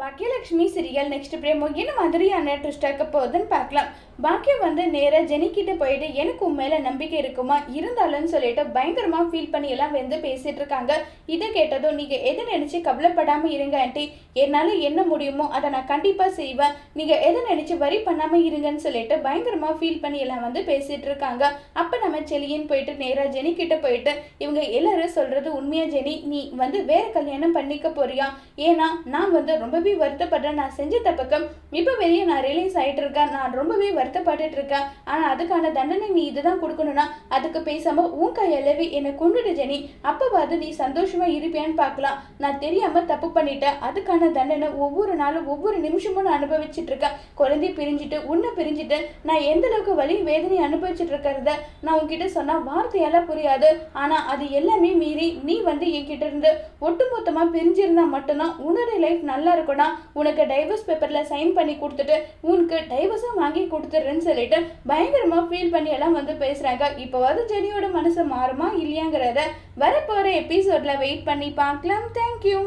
Baakiyalakshmi serial next பிரேமோ என்ன மாதிரியான twist ஆக்க போகுதுன்னு பார்க்கலாம். பாக்கியம் வந்து நேராக ஜெனிக்கிட்ட போயிட்டு எனக்கு உன் மேலே நம்பிக்கை இருக்குமா? இருந்தாலும் சொல்லிட்டு பயங்கரமாக ஃபீல் பண்ணி எல்லாம் வந்து பேசிட்டு இருக்காங்க. இதை கேட்டதும் நீங்கள் எதை நினச்சி கவலைப்படாமல் இருங்க ஆண்டி. என்னால் என்ன முடியுமோ அதை நான் கண்டிப்பாக செய்வேன். நீங்கள் எதை நினச்சி வரி பண்ணாமல் இருங்கன்னு சொல்லிட்டு பயங்கரமாக ஃபீல் பண்ணி எல்லாம் வந்து பேசிட்டு இருக்காங்க. அப்போ நம்ம செலியன் போயிட்டு நேராக ஜெனிக்கிட்ட போயிட்டு இவங்க எல்லாரும் சொல்றது உண்மையா ஜெனி? நீ வந்து வேற கல்யாணம் பண்ணிக்க போறியா? ஏன்னா நான் வந்து ரொம்ப ரொம்பவே வருத்தப்படுறேன் நான் செஞ்ச தப்புக்கு இப்போ வெளியே நான் ரிலீஸ் ஆயிட்டு இருக்கேன் நான் ரொம்பவே வருத்தப்பட்டுட்டு இருக்கேன் ஆனா அதுக்கான தண்டனை நீ இதுதான் கொடுக்கணும்னா அதுக்கு பேசாம உன் கையளவி என்னை கொண்டுட்டு ஜெனி. அப்பவாது நீ சந்தோஷமா இருப்பியான்னு பார்க்கலாம். நான் தெரியாம தப்பு பண்ணிட்டேன். அதுக்கான தண்டனை ஒவ்வொரு நாளும் ஒவ்வொரு நிமிஷமும் நான் அனுபவிச்சுட்டு இருக்கேன் குழந்தை பிரிஞ்சுட்டு உன்னை பிரிஞ்சுட்டு நான் எந்த அளவுக்கு வலி வேதனை அனுபவிச்சுட்டு இருக்கிறத நான் உன்கிட்ட சொன்னா வார்த்தையால புரியாது. ஆனா அது எல்லாமே மீறி நீ வந்து என்கிட்ட இருந்து ஒட்டுமொத்தமாக பிரிஞ்சிருந்தா மட்டும்தான் உன்னோட லைஃப் நல்லா இருக்கும் இருக்கும்னா உனக்கு டைவர்ஸ் பேப்பர்ல சைன் பண்ணி கொடுத்துட்டு உனக்கு டைவர்ஸும் வாங்கி கொடுத்துட்றேன்னு சொல்லிட்டு பயங்கரமா ஃபீல் பண்ணி எல்லாம் வந்து பேசுறாங்க. இப்போ வந்து ஜெனியோட மனசு மாறுமா இல்லையாங்கிறத வரப்போகிற எபிசோட்ல வெயிட் பண்ணி பார்க்கலாம். தேங்க்யூ